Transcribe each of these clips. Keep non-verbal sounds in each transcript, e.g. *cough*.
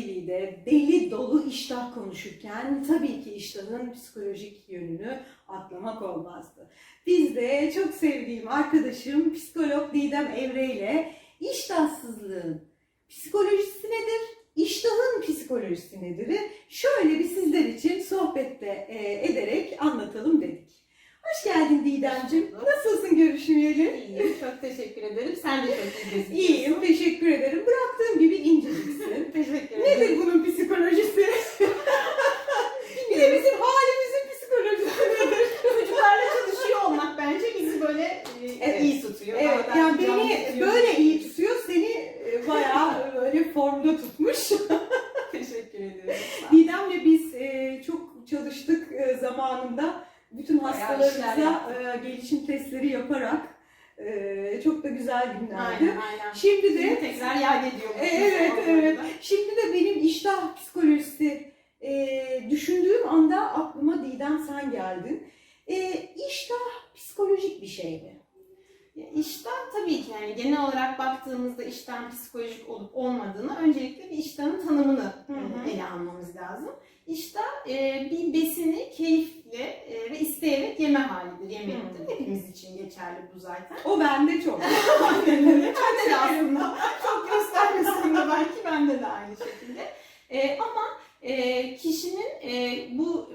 TV'de deli dolu iştah konuşurken tabii ki iştahın psikolojik yönünü atlamak olmazdı. Biz de çok sevdiğim arkadaşım psikolog Didem Evre ile iştahsızlığın psikolojisi nedir? İştahın psikolojisi nedir? Şöyle bir sizler için sohbette e, ederek anlatalım dedik. Hoş geldin Didemciğim. Nasılsın görüşmeyeli? İyiyim, çok teşekkür ederim. Sen de çok iyi gözüküyorsun. İyiyim, teşekkür ederim. Bıraktığım gibi inceciksin. Teşekkür ederim. Nedir bunun psikolojisi? *laughs* bir de bizim halimizin psikolojisi nedir? Çocuklarla çalışıyor olmak bence bizi böyle e, Evet. iyi tutuyor. Evet, yani beni tutuyor. böyle iyi tutuyor, seni e, bayağı böyle formda tutmuş. *laughs* Teşekkür ederim. Didem'le biz e, çok çalıştık e, zamanında. Bütün Bayağı hastalarımıza e, gelişim testleri yaparak e, çok da güzel günlerdi. Aynen aynen. Şimdi de Şimdi tekrar yad ediyormuşuz. Evet, evet. Şimdi de benim iştah psikolojisi e, düşündüğüm anda aklıma Didem sen geldin. E, iştah psikolojik bir şey mi? Ya İştah tabii ki yani genel olarak baktığımızda iştahın psikolojik olup olmadığını öncelikle bir iştahın tanımını Hı hı. e, ele almamız lazım. İştah e, bir besini keyifle e, ve isteyerek yeme halidir, yemektir. Hı. Hepimiz için geçerli bu zaten. O bende çok. Aynen *laughs* öyle. Bende de aslında. Çok göstermesin de belki bende de aynı şekilde. Ee, ama e, kişinin e, bu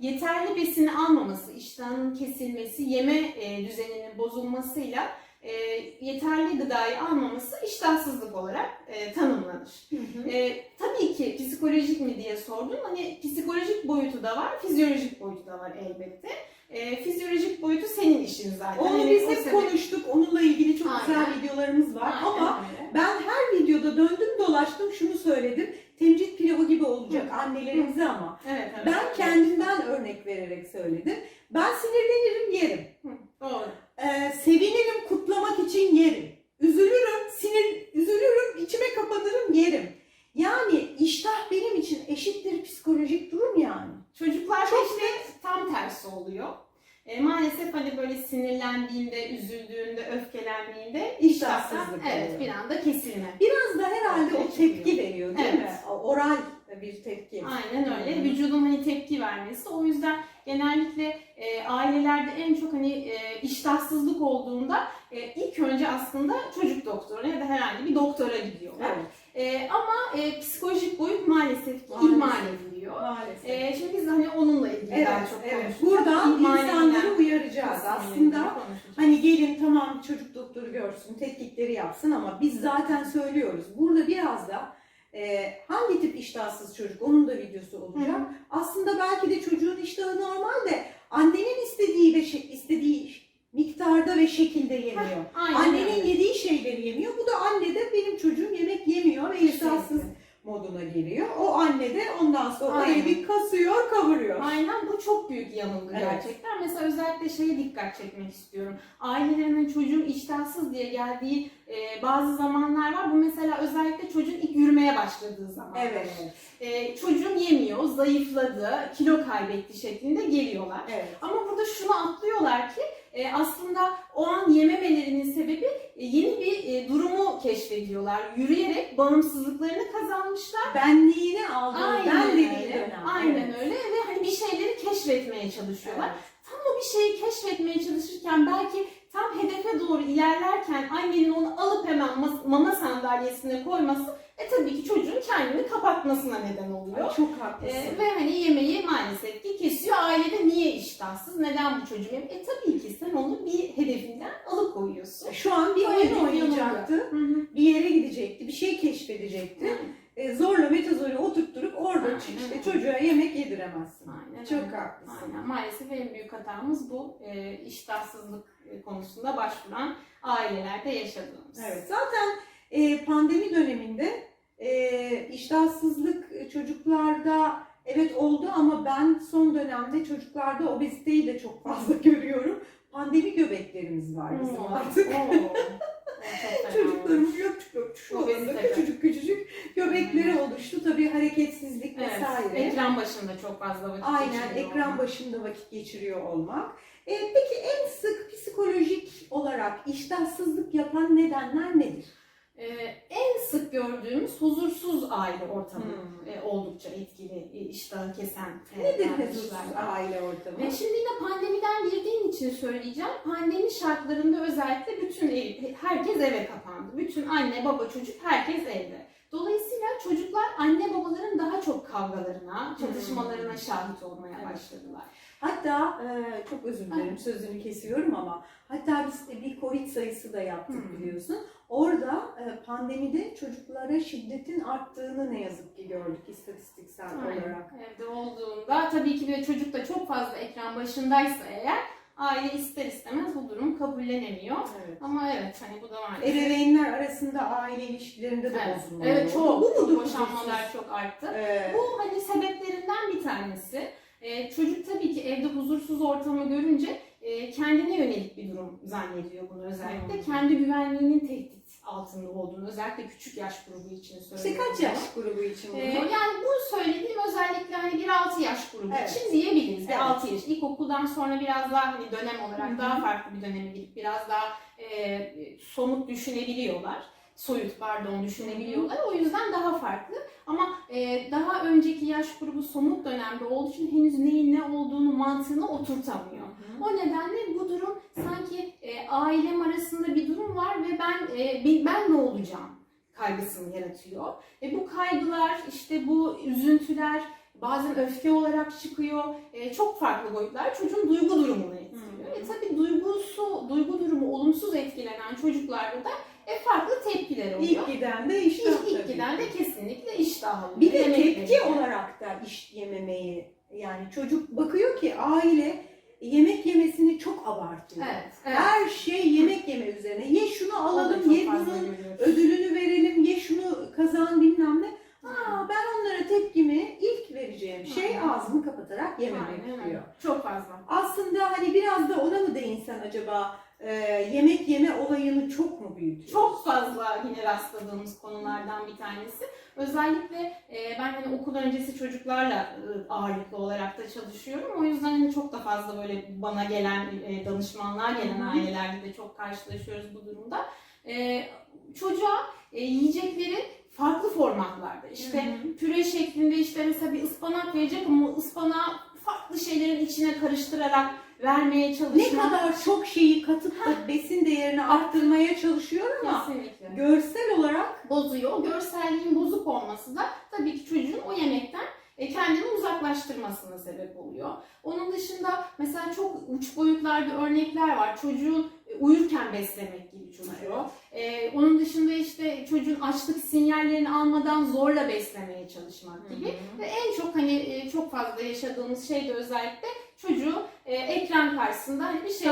yeterli besini almaması, iştahının kesilmesi, yeme e, düzeninin bozulmasıyla e, yeterli gıdayı almaması iştahsızlık olarak e, tanımlanır. E, tabii ki psikolojik mi diye sordun. Hani psikolojik boyutu da var, fizyolojik boyutu da var elbette. E, fizyolojik boyutu senin işin zaten. Onu Hani biz hep sebep- konuştuk. Onunla ilgili çok güzel Aynen. videolarımız var. Aynen Ama ben her videoda döndüm dolaştım şunu söyledim. Temcit pilavı gibi olacak annelerimize ama. Evet, evet. Ben kendimden örnek vererek söyledim. Ben sinirlenirim yerim. Doğru. Ee, sevinirim kutlamak için yerim. Üzülürüm, sinir, üzülürüm, içime kapanırım yerim. Yani iştah benim için eşittir psikolojik durum yani. Çocuklar Çok işte tam tersi oluyor. E, maalesef hani böyle sinirlendiğinde, üzüldüğünde, öfkelendiğinde İştahsızlık evet oluyor. bir anda kesilme. Biraz da herhalde o tepki çıkıyor. veriyor değil Evet. mi? Oral bir tepki. Aynen öyle. Vücudun hani tepki vermesi. O yüzden genellikle e, ailelerde en çok hani e, iştahsızlık olduğunda e, ilk önce aslında çocuk doktoruna ya da herhangi bir doktora gidiyorlar. Evet. E, ama e, psikolojik boyut maalesef Maalesef. ihmal ediliyor. Maalesef. E, şimdi biz de hani onunla ilgili Evet, daha çok evet. Buradan insanları uyaracağız. Aslında. Hani gelin tamam çocuk doktoru görsün, tetkikleri yapsın ama biz zaten söylüyoruz. Burada biraz da e, hangi tip iştahsız çocuk onun da videosu olacak. Hı hı. Aslında belki de çocuğun iştahı normal de annenin istediği ve istediği miktarda ve şekilde yemiyor. Aynen Annenin öyle. yediği şeyleri yemiyor. Bu da anne de benim çocuğum yemek yemiyor ve iştahsız. Moduna giriyor. O anne de ondan sonra Aynen. orayı bir kasıyor, kavuruyor. Aynen bu çok büyük yanılgı Evet. gerçekten. Mesela özellikle şeye dikkat çekmek istiyorum. Ailelerin çocuğun iştahsız diye geldiği e, bazı zamanlar var. Bu mesela özellikle çocuğun ilk yürümeye başladığı zaman. Evet. E, çocuğum yemiyor, zayıfladı, kilo kaybetti şeklinde geliyorlar. Evet. Ama burada şunu atlıyorlar ki e, aslında o an yememelerinin sebebi yeni bir e, durumu keşfediyorlar. Yürüyerek bağımsızlıklarını kazanmışlar. Benliğini aldığı, ben dediği öyle. Aynen Evet. öyle ve hani bir şeyleri keşfetmeye çalışıyorlar. Evet. Tam o bir şeyi keşfetmeye çalışırken belki tam hedefe doğru ilerlerken annenin onu alıp hemen mama sandalyesine koyması e tabii ki çocuğun kendini kapatmasına neden oluyor. Ay, Çok haklısın. E, ve hani yemeği maalesef ki kesiyor. Ailede niye iştahsız? Neden bu çocuğu yemiyor? E tabii ki sen onu bir hedefinden alıkoyuyorsun. Şu an bir oyun oynayacaktı. Hı hı. Bir yere gidecekti. Bir şey keşfedecekti. E, zorla metazori oturtturup orada Aynen işte çocuğa yemek yediremezsin. Aynen Çok haklısın. Aynen. Maalesef en büyük hatamız bu e, iştahsızlık e, konusunda başvuran ailelerde yaşadığımız. Evet. Zaten e, pandemi döneminde e, iştahsızlık çocuklarda evet oldu ama ben son dönemde çocuklarda obeziteyi de çok fazla *laughs* görüyorum. Pandemi göbeklerimiz var bizim Oo, artık. Çocuklarımız göpçük göpçük şu Obezite. anda küçücük küçücük göbekleri oluştu. Tabii hareketsizlik Evet, vesaire. ekran başında çok fazla vakit Aynen geçiriyor. ekran başında vakit geçiriyor olmak. E, peki en sık psikolojik olarak iştahsızlık yapan nedenler nedir? E, en sık gördüğümüz huzursuz aile ortamı Hmm. e, oldukça etkili e, iştahı kesen e, Nedir huzursuz aile ortamı? Ve şimdi yine pandemiden girdiğin için söyleyeceğim. Pandemi şartlarında özellikle bütün ev, herkes eve kapandı. Bütün anne, baba, çocuk herkes evde. Dolayısıyla çocuklar anne babaların daha çok kavgalarına, çatışmalarına şahit olmaya Evet. başladılar. Hatta e, çok özür dilerim sözünü kesiyorum ama hatta biz de bir Covid sayısı da yaptık Hmm. biliyorsun. Orada e, pandemide çocuklara şiddetin arttığını ne yazık ki gördük istatistiksel Aynen. olarak. Evde olduğunda tabii ki de çocuk da çok fazla ekran başındaysa eğer aile ister istemez bu durum kabullenemiyor. Evet. Ama evet hani bu da maalesef. Ebeveynler arasında aile ilişkilerinde de Evet, bozulma evet çok, Bu mudur çok boşanmalar çok arttı. Ee, Bu hani sebeplerinden bir tanesi. Ee, çocuk tabii ki evde huzursuz ortamı görünce e, kendine yönelik bir durum zannediyor bunu özellikle. Hmm. Kendi güvenliğinin tehdit altında olduğunu özellikle küçük yaş grubu için işte söylüyorum. kaç yaş grubu için bu? Ee, yani bu söylediğim özellikle hani 1-6 yaş grubu Evet. için diyebiliriz. Evet. 6 yaş. İlkokuldan sonra biraz daha hani dönem olarak Hı hı. daha farklı bir döneme girip biraz daha e, somut düşünebiliyorlar. Soyut pardon düşünebiliyorlar. O yüzden daha farklı. Ama e, daha önceki yaş grubu somut dönemde olduğu için henüz neyin ne olduğunu mantığını oturtamıyor. Hı. O nedenle bu durum sanki e, ailem arasında bir durum var ve ben e, ben ne olacağım kaygısını yaratıyor. Ve bu kaygılar, işte bu üzüntüler bazen öfke olarak çıkıyor. E, çok farklı boyutlar çocuğun duygu durumunu etkiliyor. Hı. E, tabii duygusu, duygu durumu olumsuz etkilenen çocuklarda da e, farklı tepkiler oluyor. İlk giden de iştah İlk, ilk tabii. giden de kesinlikle iştah Bir de Yemek tepki veriyor. olarak da iş yememeyi yani çocuk bakıyor ki aile yemek yemesini çok abartıyor. Evet, evet. Her şey yemek yeme üzerine. Ye şunu alalım, ye bunun ödülünü verelim, ye şunu kazan bilmem ne. Aa, ben onlara tepkimi ilk vereceğim şey ağzımı kapatarak yememek diyor. Çok fazla. Aslında hani biraz da ona mı değinsen acaba e, yemek yeme olayını çok mu büyütüyor? Çok fazla yine rastladığımız konulardan bir tanesi. Özellikle e, ben hani okul öncesi çocuklarla e, ağırlıklı olarak da çalışıyorum. O yüzden hani çok da fazla böyle bana gelen e, danışmanlar gelen ailelerde de çok karşılaşıyoruz bu durumda. E, çocuğa e, yiyecekleri farklı formatlarda işte Hı hı. püre şeklinde işte mesela bir ıspanak verecek ama ıspanağı farklı şeylerin içine karıştırarak vermeye ne çalışmak. kadar çok şeyi katıp da besin değerini arttırmaya çalışıyor ama Kesinlikle. görsel olarak bozuyor. O görselliğin bozuk olması da tabii ki çocuğun o yemekten e, kendini uzaklaştırmasına sebep oluyor. Onun dışında mesela çok uç boyutlarda örnekler var. Çocuğun uyurken beslemek gibi çocuğu. E, onun dışında işte çocuğun açlık sinyallerini almadan zorla beslemeye çalışmak gibi. Ve en çok hani e, çok fazla yaşadığımız şey de özellikle çocuğu e, ekran karşısında hani bir şey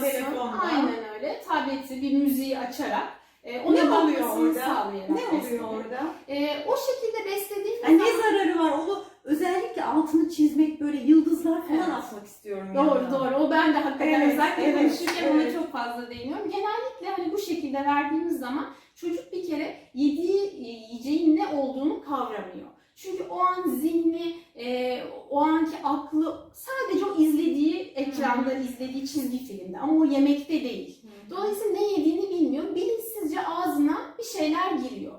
telefonla. Aynen öyle. Tableti bir müziği açarak e, ona Ne oluyor orada? ne oluyor orada? E, o şekilde beslediğim Yani ne zararı var? Onu özellikle altını çizmek böyle yıldızlar falan Evet. asmak istiyorum. Doğru yanına. doğru. O ben de hakikaten Evet, özellikle evet, konuşurken ona evet. çok fazla değiniyorum. Genellikle hani bu şekilde verdiğimiz zaman çocuk bir kere yediği e, yiyeceğin ne olduğunu kavramıyor. Çünkü o an zihni, e, o anki aklı sadece o izlediği ekranda, izlediği çizgi filmde ama o yemekte değil. Dolayısıyla ne yediğini bilmiyor. Bilinçsizce ağzına bir şeyler giriyor.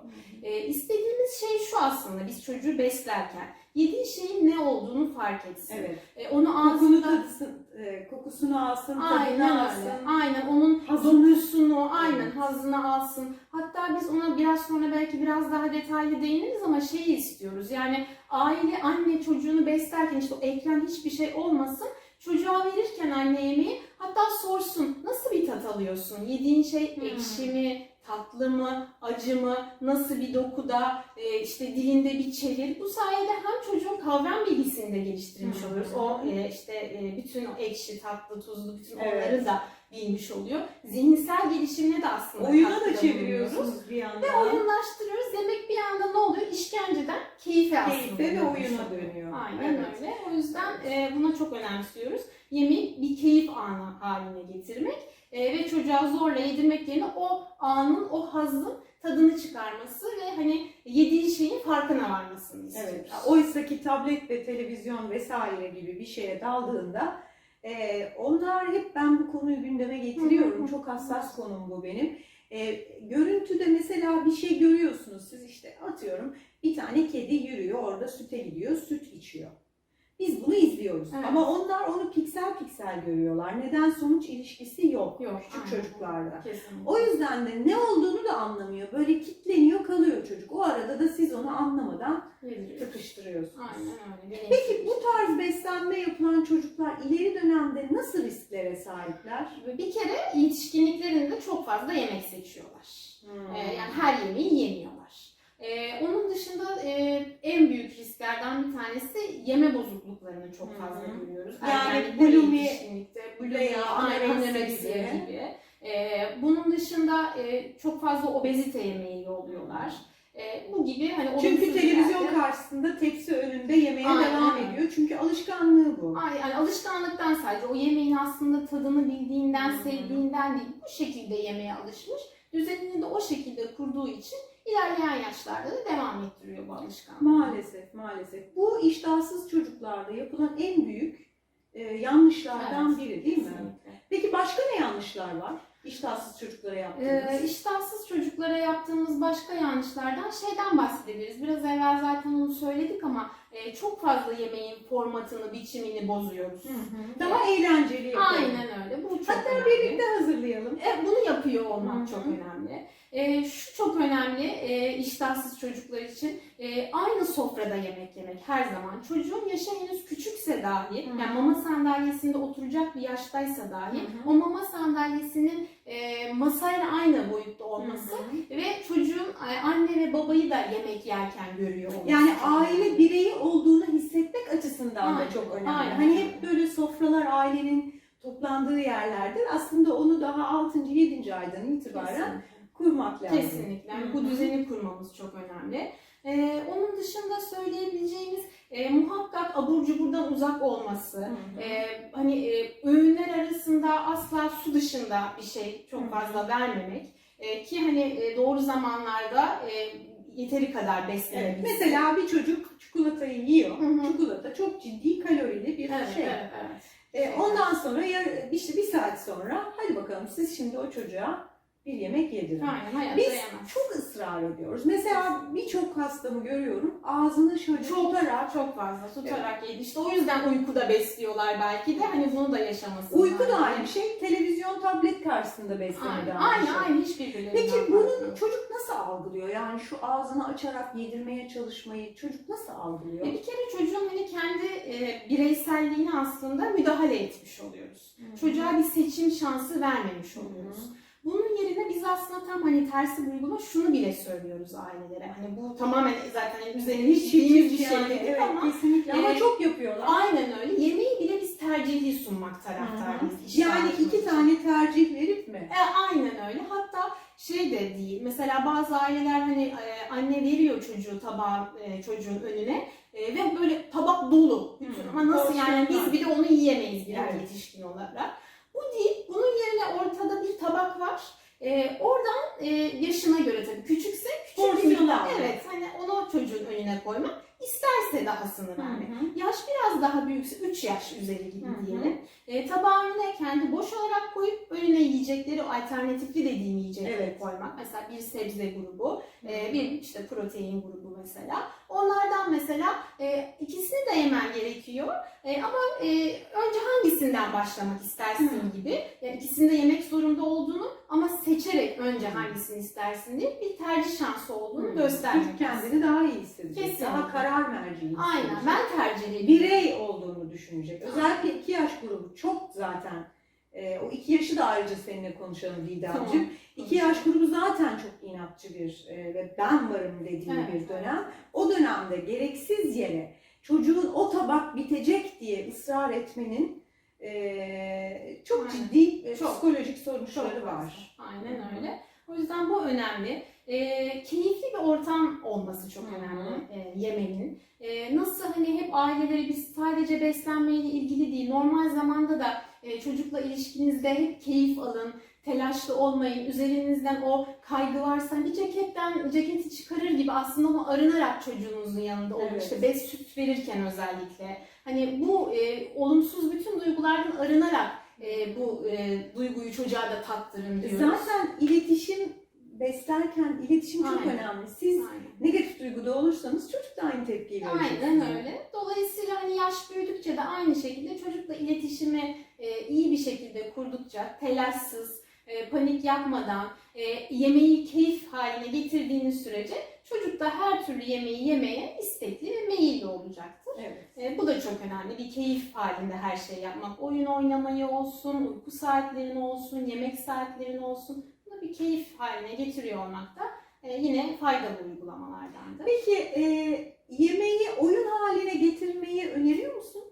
E, istediğimiz şey şu aslında biz çocuğu beslerken yediği şeyin ne olduğunu fark etsin. Evet. E, onu Kokunu ağzında tadısın, e, kokusunu alsın, tadını Aynen alsın. öyle. Aynen onun dokusunu, aynen Evet. hazını alsın. Hatta biz ona biraz sonra belki biraz daha detaylı değiniriz ama şeyi istiyoruz. Yani aile anne çocuğunu beslerken işte o ekran hiçbir şey olmasın. Çocuğa verirken anne yemeği hatta sorsun nasıl bir tat alıyorsun? Yediğin şey Hmm. ekşi mi, tatlı mı, acı mı, nasıl bir dokuda, e, işte dilinde bir çevir. Bu sayede hem çocuğun kavram bilgisini de geliştirmiş Hı. oluyoruz. O e, işte e, bütün o ekşi, tatlı, tuzlu bütün Evet. onları da bilmiş oluyor. Zihinsel gelişimine de aslında Oyuna da çeviriyorsunuz bir yandan. Ve oyunlaştırıyoruz. Yemek bir anda ne oluyor? İşkenceden keyfe aslında. Keyfe ve oyuna dönüyor. Aynen Evet. öyle. O yüzden e, buna çok önemsiyoruz. Yemeği bir keyif anı haline getirmek e, ve çocuğa zorla yedirmek yerine o anın, o hazzın tadını çıkarması ve hani yediği şeyin farkına varmasını istiyoruz. Evet. Oysa ki tablet ve televizyon vesaire gibi bir şeye daldığında e, onlar hep ben bu konuyu gündeme getiriyorum. Çok hassas konum bu benim. E, görüntüde mesela bir şey görüyorsunuz siz işte atıyorum bir tane kedi yürüyor orada süte gidiyor süt içiyor. Biz bunu izliyoruz Evet. ama onlar onu piksel piksel görüyorlar. Neden sonuç ilişkisi yok, Yok, küçük aynen. çocuklarda. Kesinlikle. O yüzden de ne olduğunu da anlamıyor. Böyle kitleniyor kalıyor çocuk. O arada da siz onu anlamadan. Aynen öyle. Peki bu tarz beslenme yapılan çocuklar ileri dönemde nasıl risklere sahipler? Bir kere yetişkinliklerinde çok fazla yemek seçiyorlar. Hmm. Ee, yani her yemeği yemiyorlar. Ee, onun dışında e, en büyük risklerden bir tanesi yeme bozukluklarını çok fazla Hı hı. görüyoruz. Yani bulimi bulimi, aynen, anoreksiya gibi. Ee, bunun dışında e, çok fazla obeziteye meyilli oluyorlar. Ee, bu gibi hani Çünkü televizyon yerler- karşısında tepsi önünde yemeğe Aynen. devam ediyor. Çünkü alışkanlığı bu. Ay, yani alışkanlıktan sadece o yemeğin aslında tadını bildiğinden, Hı hı. sevdiğinden değil bu şekilde yemeye alışmış. Düzenini de o şekilde kurduğu için ilerleyen yaşlarda da devam ettiriyor bu alışkanlığı. Maalesef, maalesef. Bu iştahsız çocuklarda yapılan en büyük e, yanlışlardan Evet, biri değil mi? Kesinlikle. Peki başka ne yanlışlar var? İştahsız çocuklara Ee, yaptığımız. iştahsız çocuklara yaptığımız başka yanlışlardan şeyden bahsedebiliriz. Biraz evvel zaten onu söyledik ama e, çok fazla yemeğin formatını, biçimini bozuyoruz. Hı hı. Daha eğlenceli yapalım. Aynen öyle. Bu çok Hatta önemli. birlikte hazırlayalım. E, bunu yapıyor olmak Hı hı. çok önemli. E, şu çok önemli e, iştahsız çocuklar için e, aynı sofrada yemek yemek her zaman. Çocuğun yaşı henüz küçükse dahi, Hı hı. yani mama sandalyesinde oturacak bir yaştaysa dahi, Hı hı. o mama sandalyesinin e, masayla aynı boyutta olması Hı hı. ve çocuğun e, anne ve babayı da yemek yerken görüyor olması. Yani aile bireyi olduğunu hissetmek açısından da Aynen, çok önemli. aynen. Hani hep böyle sofralar ailenin toplandığı yerlerdir. Aslında onu daha 6. 7. aydan itibaren Kesinlikle. kurmak lazım. Kesinlikle. Yani bu düzeni kurmamız çok önemli. Ee, onun dışında söyleyebileceğimiz e, muhakkak abur cuburdan uzak olması. Hı hı. Ee, hani e, arasında asla su dışında bir şey çok fazla vermemek. Ee, ki hani e, doğru zamanlarda e, yeteri kadar Evet, beslenebilsin. mesela bir çocuk çikolatayı yiyor. Hı hı. Çikolata çok ciddi kalorili bir Evet, şey. evet, evet. E, ondan sonra yar- işte bir saat sonra hadi bakalım siz şimdi o çocuğa bir yemek yedirin. Aynen, hayatta Biz yemez. çok ısrar ediyoruz. Mesela birçok hastamı görüyorum ağzını şöyle Çok tutarak çok fazla tutarak yedi. İşte o yüzden uykuda besliyorlar belki de hani bunu da yaşaması. Uyku da aynı bir şey. Televizyon, tablet karşısında besleme de Aynen, aynı aynen, şey. aynen hiçbirbirlerinden Peki farklı bunu yok. çocuk nasıl algılıyor? Yani şu ağzını açarak yedirmeye çalışmayı çocuk nasıl algılıyor? E bir kere çocuğun hani kendi e, bireyselliğine aslında müdahale etmiş oluyoruz. Çocuğa bir seçim şansı vermemiş oluyoruz. Bunun yerine biz aslında tam hani tersi bir uygulama şunu bile söylüyoruz ailelere. Hani bu tamamen zaten üzerine Hiç bildiğimiz bir şey yani, değil evet, ama kesinlikle ama Evet. çok yapıyorlar. aynen öyle. Yemeği bile biz tercihli sunmak taraftarıyız. Yani iki için. tane tercih verip mi? E, aynen öyle. Hatta şey de değil. Mesela bazı aileler hani e, anne veriyor çocuğu tabağı e, çocuğun önüne e, ve böyle tabak dolu. Bütün. Ama nasıl yani biz bile onu yiyemeyiz birer Evet. yetişkin olarak. Bu değil. Bunun yerine ortada bir tabak var. E, oradan e, yaşına göre tabii küçükse Porsiyonlar. Evet hani onu çocuğun önüne koymak. İsterse dahasını vermek. hı. Yaş biraz daha büyükse 3 yaş üzeri gibi Hı hı. diyelim. E, tabağına kendi boş olarak koyup önüne yiyecekleri alternatifli dediğim yiyecekleri Evet. koymak. Mesela bir sebze grubu, e, bir işte protein grubu mesela. Onlardan mesela e, ikisini de yemen gerekiyor. E, ama e, önce hangisinden başlamak istersin Hı. gibi. Yani ikisini de yemek zorunda olduğunu ama seçerek önce hangisini istersin diye bir tercih şansı olduğunu göstermek. Kendini daha iyi hissedecek. Kesinlikle. Daha karar merci Aynen ben tercih birey olduğunu düşünecek. Özellikle iki yaş grubu çok zaten e, o iki yaşı da ayrıca seninle konuşalım Didemciğim. Tamam. İki yaş grubu zaten çok inatçı bir e, ve ben varım dediği Evet, bir dönem. O dönemde gereksiz yere çocuğun o tabak bitecek diye ısrar etmenin e, çok Aynen. ciddi e, Çok. psikolojik Çok fazla. var. Aynen öyle. O yüzden bu önemli. Ee, keyifli bir ortam olması çok önemli e, yemeğin. Ee, nasıl hani hep aileleri biz sadece beslenmeyle ilgili değil, normal zamanda da e, çocukla ilişkinizde hep keyif alın, telaşlı olmayın, üzerinizden o kaygı varsa bir ceketten ceketi çıkarır gibi aslında onu arınarak çocuğunuzun yanında olun. Evet. İşte bez süt verirken özellikle. Hani bu e, olumsuz bütün duygulardan arınarak e, bu e, duyguyu çocuğa da tattırın diyoruz. Zaten iletişim beslerken iletişim çok Aynen. önemli. Siz Aynen. negatif duyguda olursanız çocuk da aynı tepkiyi verecek. Aynen öyle. Dolayısıyla hani yaş büyüdükçe de aynı şekilde çocukla iletişimi e, iyi bir şekilde kurdukça telaşsız, e, panik yapmadan, e, yemeği keyif haline getirdiğiniz sürece çocuk da her türlü yemeği yemeye istekli ve meyilli olacaktır. Evet. E, bu da çok önemli. Bir keyif halinde her şeyi yapmak. Oyun oynamayı olsun, uyku saatlerin olsun, yemek saatlerin olsun. Bir keyif haline getiriyor olmak da e, yine faydalı uygulamalardandır. Peki e, yemeği oyun haline getirmeyi öneriyor musun?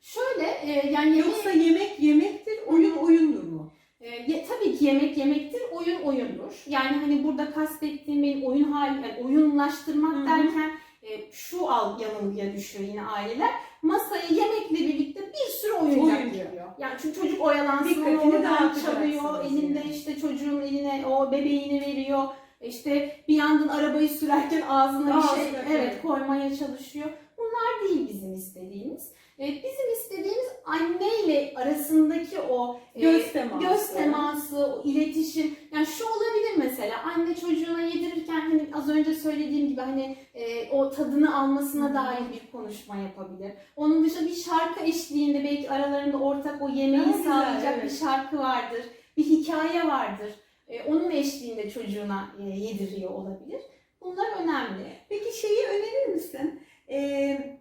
Şöyle e, yani yemeği- Yoksa yemek yemektir, oyun oyundur mu? e, tabii ki yemek yemektir, oyun oyundur. Yani hani burada kastettiğim benim oyun hali, yani oyunlaştırmak Hı hı. derken e, şu al yanılgıya düşüyor yine aileler. Masaya yemekle birlikte bir sürü oyuncak Oyuncak. geliyor. Yani çünkü çocuk oyalansın, Dikkatini oradan dağıtacaksınız çalıyor, elinde yani. işte çocuğun eline o bebeğini veriyor. İşte bir yandan arabayı sürerken ağzına bir Ağzına şey koyuyor. evet koymaya çalışıyor. Bunlar değil bizim istediğimiz. E, bizim istediğimiz anneyle arasındaki o e, Göz teması. göz teması, o iletişim. Yani şu olabilir mesela anne çocuğuna yedirirken hani az önce söylediğim gibi hani e, o tadını almasına dair bir konuşma yapabilir. Onun dışında bir şarkı eşliğinde belki aralarında ortak o yemeği Ha, güzel, sağlayacak evet. bir şarkı vardır. Bir hikaye vardır. E, onun eşliğinde çocuğuna e, yediriyor olabilir. Bunlar önemli. Peki şeyi önerir misin? Ee,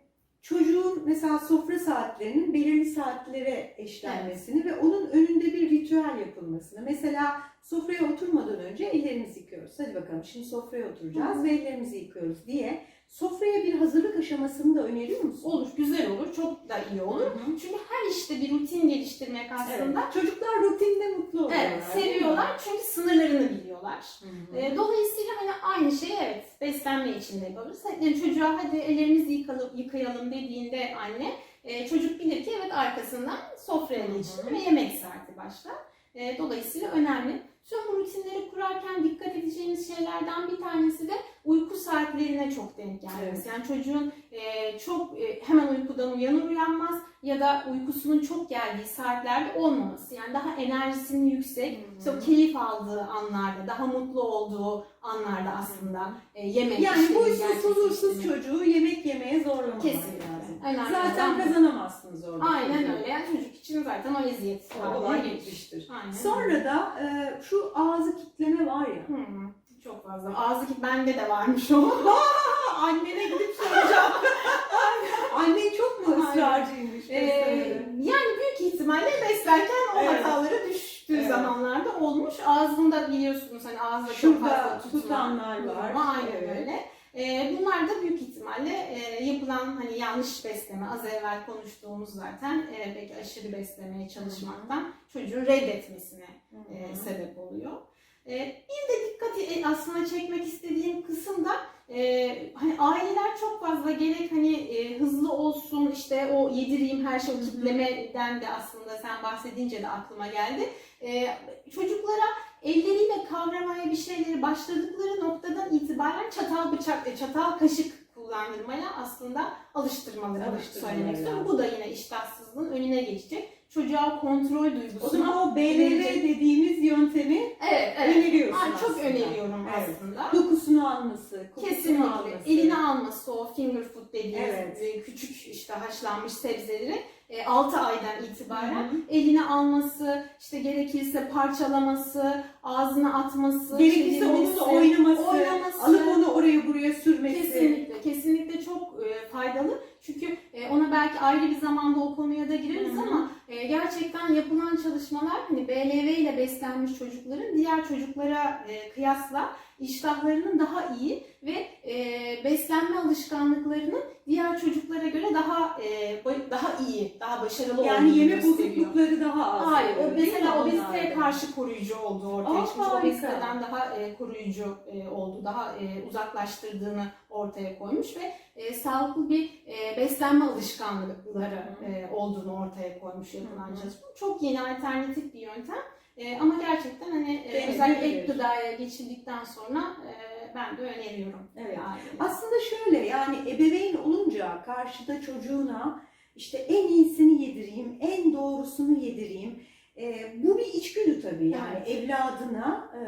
çocuğun mesela sofra saatlerinin belirli saatlere eşlenmesini ve onun önünde bir ritüel yapılmasını. Mesela sofraya oturmadan önce ellerimizi yıkıyoruz. Hadi bakalım şimdi sofraya oturacağız ve ellerimizi yıkıyoruz diye. Sofraya bir hazırlık aşamasını da öneriyor musun? Olur, güzel olur, çok da iyi olur. Hı hı. Çünkü her işte bir rutin geliştirmek aslında Evet. Çocuklar rutinde mutlu oluyorlar. Evet, seviyorlar çünkü sınırlarını biliyorlar. E, dolayısıyla hani aynı şeyi evet beslenme için de yapabiliriz. Yani çocuğa hadi ellerimizi yıkalım, yıkayalım dediğinde anne e, çocuk bilir ki evet arkasından sofraya geçilir ve yemek saati başlar. E, dolayısıyla önemli. Tüm bu rutinleri kurarken dikkat edeceğimiz şeylerden bir tanesi de uyku saatlerine çok denk gelmesi. Evet. Yani çocuğun e, çok e, hemen uykudan uyanır uyanmaz ya da uykusunun çok geldiği saatlerde olmaması. Yani daha enerjisinin yüksek, Hı hı. işte o keyif aldığı anlarda, daha mutlu olduğu anlarda aslında e, yemek Yani işlemi huysuz huzursuz çocuğu yemek yemeye zorlamamak Kesinlikle. lazım. Önemli Zaten olan- kazanamazsınız orada. Aynen öyle. Yani çocuk için zaten o eziyet olay bitmiştir. Aynen Sonra da e, şu ağzı kitleme var ya. Hmm, çok fazla. Ağzı ki bende de varmış o. *laughs* Annene gidip soracağım. *laughs* Annen çok mu ısrarcıymış? Ee, yani büyük ihtimalle beslerken o Evet. hatalara düştüğü Evet. zamanlarda olmuş. Ağzında biliyorsunuz hani ağızda çok fazla tutanlar var. Aynen Evet. öyle. Ee, bunlar da büyük ihtimalle e, yapılan hani yanlış besleme, az evvel konuştuğumuz zaten e, belki aşırı beslemeye çalışmaktan çocuğun reddetmesine e, sebep oluyor. E, bir de dikkat aslında çekmek istediğim kısım da e, hani aileler çok fazla gerek hani e, hızlı olsun işte o yedireyim her şey kitlemeden de aslında sen bahsedince de aklıma geldi. E, çocuklara elleriyle kavramaya bir şeyleri başladıkları noktadan itibaren çatal bıçak, çatal kaşık kullandırmaya aslında alıştırmalarını Alıştırmaları söylemek istiyorum. Bu da yine iştahsızlığın önüne geçecek. Çocuğa kontrol duygusunu O zaman o verecek. dediğimiz yöntemi Evet, evet. öneriyorsun Ay, çok aslında. öneriyorum Evet. aslında. Dokusunu alması, Kesinlikle. alması. Eline alması o finger food dediğimiz Evet. e, küçük işte haşlanmış sebzeleri 6 aydan itibaren Hı hı. eline alması, işte gerekirse parçalaması, ağzına atması, Gerekirse onunla oynaması, oynaması. alıp onu oraya buraya sürmesi. Kesinlikle, kesinlikle çok e, faydalı. Çünkü e, ona belki ayrı bir zamanda o konuya da gireriz Hı hı. ama e, gerçekten yapılan çalışmalar hani BLV ile beslenmiş çocukların diğer çocuklara e, kıyasla iştahlarının daha iyi ve e, beslenme alışkanlıklarının diğer çocuklara göre daha e, daha iyi, daha başarılı Yani olduğunu yeme gösteriyor. bozuklukları daha az. Hayır, o mesela obeziteye karşı koruyucu olduğu ortaya Aa, çıkmış. Obeziteden daha e, koruyucu e, oldu, daha e, uzaklaştırdığını ortaya koymuş ve e, sağlıklı bir e, beslenme alışkanlıkları e, olduğunu ortaya koymuş yapılan çalışma. Çok yeni alternatif bir yöntem. E, ama gerçekten hani e, özellikle ek gıdaya geçildikten sonra e, ben de öneriyorum. Evet. ailelere. Aslında şöyle yani ebeveyn olunca karşıda çocuğuna işte en iyisini yedireyim, en doğrusunu yedireyim. E, bu bir içgüdü tabii yani Evet. evladına e,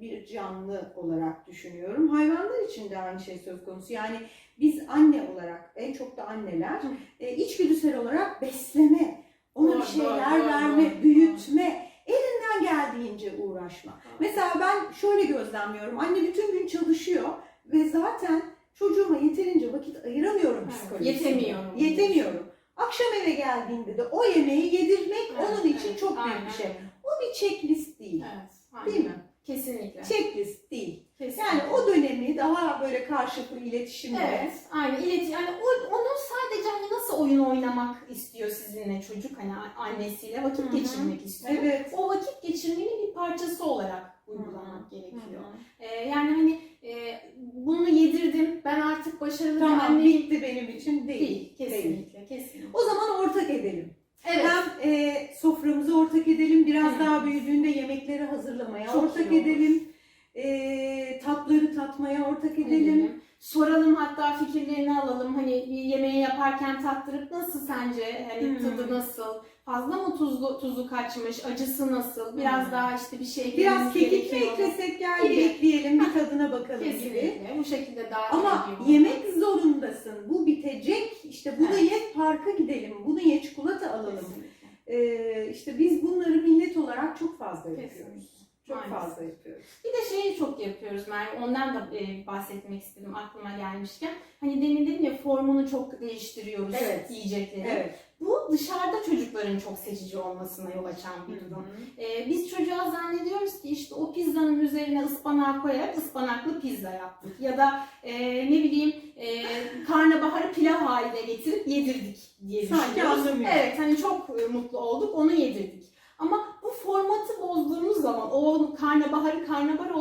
bir canlı olarak düşünüyorum. Hayvanlar için de aynı şey söz konusu. Yani biz anne olarak, en çok da anneler e, içgüdüsel olarak besleme, ona bir şeyler verme, büyütme, elinden geldiğince uğraşma. Mesela ben şöyle gözlemliyorum. Anne bütün gün çalışıyor ve zaten çocuğuma yeterince vakit ayıramıyorum psikolojisine. yetemiyorum. Yetemiyorum. Akşam eve geldiğinde de o yemeği yedirmek Evet, onun için evet, çok büyük bir şey. O bir checklist değil. Evet, aynen. Değil mi? Kesinlikle. Checklist değil. Kesinlikle. Yani o dönemi daha böyle karşılıklı iletişimle Evet, aynen. İleti, yani o, onu sadece hani nasıl oyun oynamak istiyor sizinle çocuk hani annesiyle vakit Hı hı. geçirmek istiyor. Evet. O vakit geçirmenin bir parçası olarak uygulamak hı. gerekiyor. Ee, yani hani e, bunu yedirdim, ben artık başarılı Tamam anneyim bitti benim için değil. değil. Kesinlikle, kesinlikle. O zaman ortak edelim. Evet. Hem e, soframızı ortak edelim, biraz Evet. daha büyüdüğünde yemekleri hazırlamaya ortak edelim. E, tatları tatmaya ortak edelim. edelim. Soralım hatta fikirlerini alalım. Hani yemeği yaparken tattırıp nasıl sence? Hani Hmm. tadı nasıl? Fazla mı tuzlu tuzu kaçmış? Acısı nasıl? Biraz Hmm. daha işte bir şey Biraz kekik mi eklesek gel Gibi. bekleyelim bir tadına bakalım gibi. Kesinlikle. Bu şekilde daha Ama yemek zorundasın. Bu bitecek. İşte bunu Evet. ye parka gidelim. Bunu ye çikolata alalım. Kesinlikle. Ee, işte biz bunları millet olarak çok fazla yapıyoruz. Kesinlikle. Çok Maalesef. fazla yapıyoruz. Bir de şeyi çok yapıyoruz Merve, ondan da e, bahsetmek istedim aklıma gelmişken. Hani demin dedim ya formunu çok değiştiriyoruz Evet. yiyecekleri. Evet. Bu dışarıda çocukların çok seçici olmasına yol açan bir durum. Ee, biz çocuğa zannediyoruz ki işte o pizzanın üzerine ıspanak koyarak ıspanaklı pizza yaptık. Ya da e, ne bileyim e, karnabaharı pilav haline getirip yedirdik diye Sanki düşünüyoruz. anlamıyor. Evet hani çok e, mutlu olduk onu yedirdik. Ama formatı bozduğumuz zaman o karnabaharı karnabahar,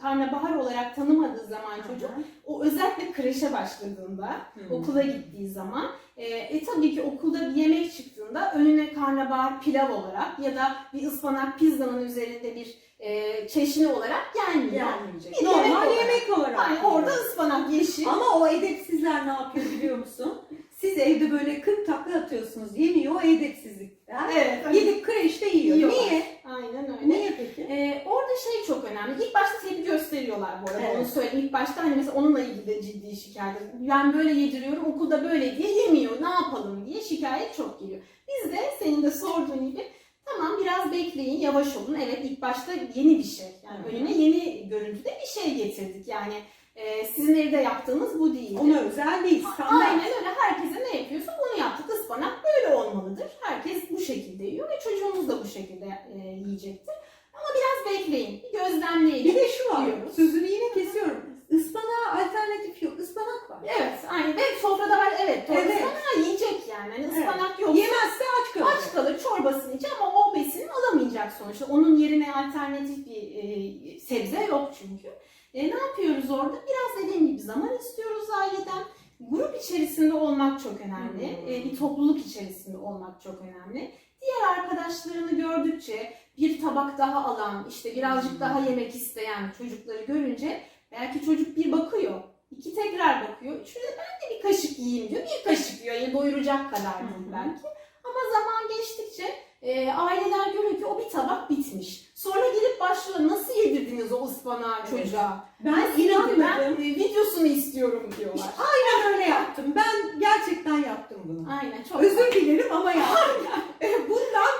karnabahar olarak tanımadığı zaman çocuk o özellikle kreşe başladığında Hı. okula gittiği zaman e, e, tabii ki okulda bir yemek çıktığında önüne karnabahar pilav olarak ya da bir ıspanak pizzanın üzerinde bir e, çeşni olarak gelmiyor. Gelmeyecek. Bir Normal yemek yemek olarak. olarak. Yani orada ıspanak yeşil. Ama o edepsizler ne yapıyor biliyor musun? Siz evde böyle 40 takla atıyorsunuz. Yemiyor o edepsizlikler. Evet. hani- Gidip kreşte yiyor. Yiyorlar. Niye? Aynen öyle. Niye peki? Ee, orada şey çok önemli. İlk başta tepki gösteriyorlar bu arada. Evet. Onu söyleyeyim. İlk başta hani mesela onunla ilgili de ciddi şikayet. Ben böyle yediriyorum okulda böyle diye yemiyor. Ne yapalım diye şikayet çok geliyor. Biz de senin de sorduğun gibi tamam biraz bekleyin yavaş olun. Evet ilk başta yeni bir şey. Yani önüne yeni görüntüde bir şey getirdik. Yani e, sizin evde yaptığınız bu değil. Ona özel değil. Standart. Aynen öyle. Herkese ne yapıyorsa onu yaptık. Ispanak böyle olmalıdır. Herkes bu şekilde yiyor ve çocuğumuz da bu şekilde e, yiyecektir. Ama biraz bekleyin. Bir gözlemleyin. Bir de şu var. Yiyoruz. Sözünü yine kesiyorum. Ispanağa alternatif yok. Ispanak var. Evet, aynen. Ve sofrada var, evet. Doğru. Evet. Ispanağı yiyecek yani. Hani ıspanak yok. Yemezse aç kalır. Aç kalır, çorbasını içer ama o besini alamayacak sonuçta. Onun yerine alternatif bir e, sebze yok çünkü. E, ne yapıyoruz orada? Biraz dediğim gibi zaman istiyoruz aileden. Grup içerisinde olmak çok önemli. Hmm. E, bir topluluk içerisinde olmak çok önemli. Diğer arkadaşlarını gördükçe bir tabak daha alan, işte birazcık Hmm. daha yemek isteyen çocukları görünce belki çocuk bir bakıyor, iki tekrar bakıyor. Üçüncü de ben de bir kaşık yiyeyim diyor. Bir kaşık yiyor. Yani doyuracak kadar değil hı. belki. Ama zaman geçtikçe e, aileler görüyor ki o bir tabak bitmiş. Sonra gelip başlıyor nasıl yedirdiniz o ıspanağı çocuğa? Ben inanmadım. Ben e, videosunu istiyorum diyorlar. Ben öyle yaptım. Ben gerçekten yaptım bunu. Aynen çok Özür dilerim ama yaptım. *laughs* E, Bundan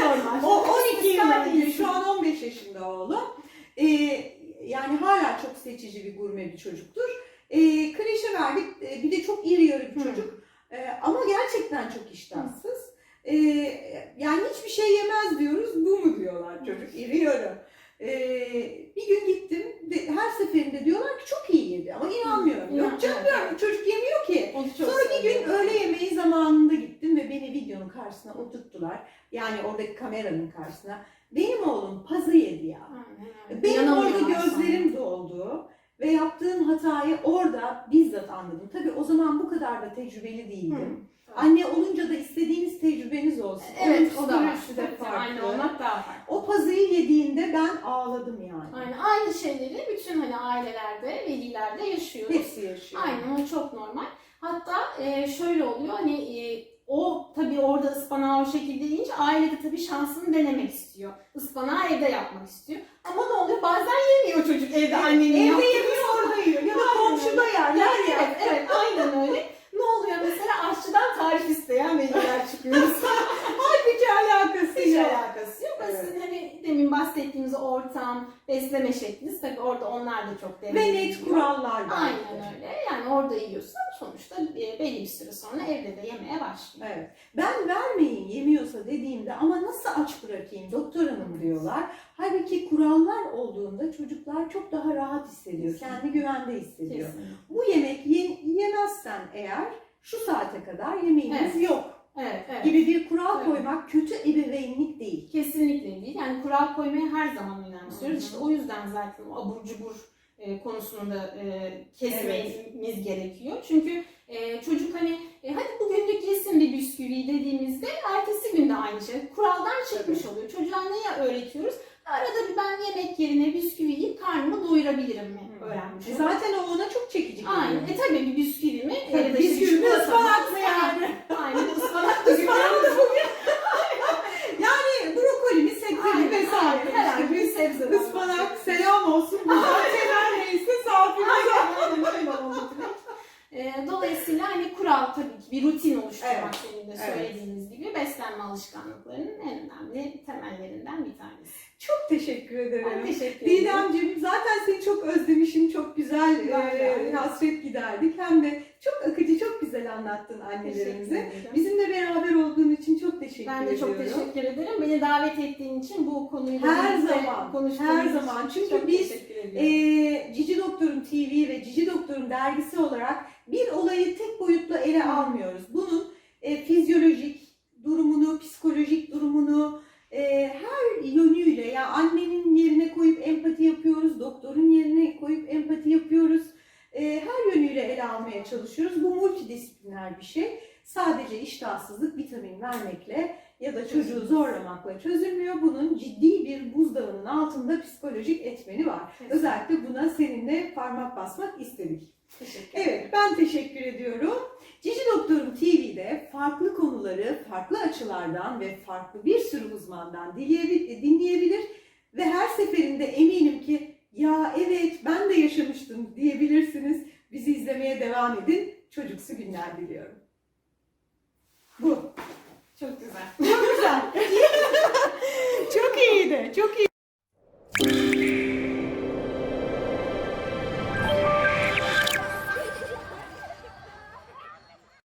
normal. *laughs* o 12 yıl önce, şu an 15 yaşında oğlum. E, yani hala çok seçici bir gurme bir çocuktur. E, kreşe verdik. E, bir de çok iri yarı bir çocuk. E, ama gerçekten çok iştahsız. E, yani hiçbir şey yemez diyoruz. Bu mu diyorlar çocuk iri yarı. E, bir gün gittim ve her seferinde diyorlar ki çok iyi yedi ama inanmıyorum. Yok canım diyorum çocuk yemiyor ki. Sonra bir gün öğle yemeği zamanında gittim ve beni videonun karşısına oturttular. Yani oradaki kameranın karşısına. Benim oğlum pazı yedi ya. Benim orada gözlerim doldu. Ve yaptığım hatayı orada bizzat anladım. Tabii o zaman bu kadar da tecrübeli değildim. Hı. Anne olunca da istediğiniz tecrübeniz olsun. Evet Onun o da var. de Tabii, tabii, Anne farklı. olmak daha farklı. O pazıyı yediğinde ben ağladım yani. Aynen. Aynı şeyleri bütün hani ailelerde, velilerde yaşıyoruz. Hepsi yaşıyor. Aynen o çok normal. Hatta e, şöyle oluyor hani e, o tabii orada ıspanağı o şekilde yiyince aile de tabii şansını denemek istiyor. Ispanağı evde yapmak istiyor. Ama ne oluyor? Bazen yemiyor çocuk evde annenin Evde yaptığı yemiyor orada yiyor. Ya da komşuda yer. Yer ya. Evet, evet aynen öyle. Ne oluyor mesela aşçıdan tarif isteyen veliler çıkıyoruz. *laughs* Halbuki alakası Hiç yok. alakası yok. Evet. Sizin hani demin bahsettiğimiz ortam, besleme şekliniz tabii orada onlar da çok devreye Ve net kurallar var. Aynen öyle. Yani orada yiyorsan sonuçta e, belli bir süre sonra evde de yemeye başlıyor. Evet. Ben vermeyin yemiyorsa dediğimde ama nasıl aç bırakayım doktor hanım diyorlar. Halbuki kurallar olduğunda çocuklar çok daha rahat hissediyor. Kendi güvende hissediyor. Kesinlikle. Bu yemek ye- yemezsen eğer şu saate kadar yemeğiniz yok Evet, evet. gibi bir kural Evet. koymak kötü ebeveynlik değil. Kesinlikle değil. Yani kural koymayı her zaman önemsiyoruz. İşte o yüzden zaten o abur cubur e, konusunda e, kesmemiz gerekiyor. Çünkü e, çocuk hani e, hadi bugünlük yesin bir bisküvi dediğimizde ertesi gün de aynı şey. Kuraldan çıkmış oluyor. Çocuğa neyi öğretiyoruz? Arada bir ben yemek yerine bisküvi yiyip karnımı doyurabilirim mi? Öğrenmiş. E zaten o ona çok çekici. Aynen. E tabii bir bisküvi mi? Tabii, Ya da işte bisküvi mi, çikolata ıspanak mı yani? Aynen ıspanak da Ispanak güzel. Yani brokoli mi, sebze mi Aynen, vesaire. aynen. Herhangi bir sebze. var. Ispanak selam olsun. Buradan Temel Reis'e safimize. Aynen aynen öyle oldu direkt. Ee, dolayısıyla hani kural tabii ki bir rutin oluşturmak Evet, senin de evet. söylediğiniz gibi beslenme alışkanlıklarının en önemli temellerinden bir tanesi. Çok teşekkür ederim. Ben teşekkür ederim. Didemciğim zaten seni çok özlemişim. Çok güzel e, hasret giderdik. Hem de çok akıcı, çok güzel anlattın annelerimize. ederim. Bizimle beraber olduğun için çok teşekkür Ben de ediyorum. çok teşekkür ederim. Beni davet ettiğin için bu konuyu Her zaman, konuştuğumuz her zaman. Çünkü çok biz. Ee, Cici Doktor'un TV ve Cici Doktor'un dergisi olarak bir olayı tek boyutlu ele almıyoruz. Bunun e, fizyolojik durumunu, psikolojik durumunu e, her yönüyle ya annenin yerine koyup empati yapıyoruz, doktorun yerine koyup empati yapıyoruz. E, her yönüyle ele almaya çalışıyoruz. Bu multidisipliner bir şey. Sadece iştahsızlık vitamin vermekle ya da çocuğu zorlamakla çözülmüyor. Bunun ciddi bir buzdağının altında psikolojik etmeni var. Kesinlikle. Özellikle buna seninle parmak basmak istedik. Teşekkür ederim. Evet, ben teşekkür ediyorum. Cici Doktorum TV'de farklı konuları farklı açılardan ve farklı bir sürü uzmandan dinleyebil- dinleyebilir ve her seferinde eminim ki ya evet ben de yaşamıştım diyebilirsiniz. Bizi izlemeye devam edin. Çocuksu günler diliyorum. Bu. Çok güzel. Çok güzel. *laughs* çok iyiydi. Çok iyi.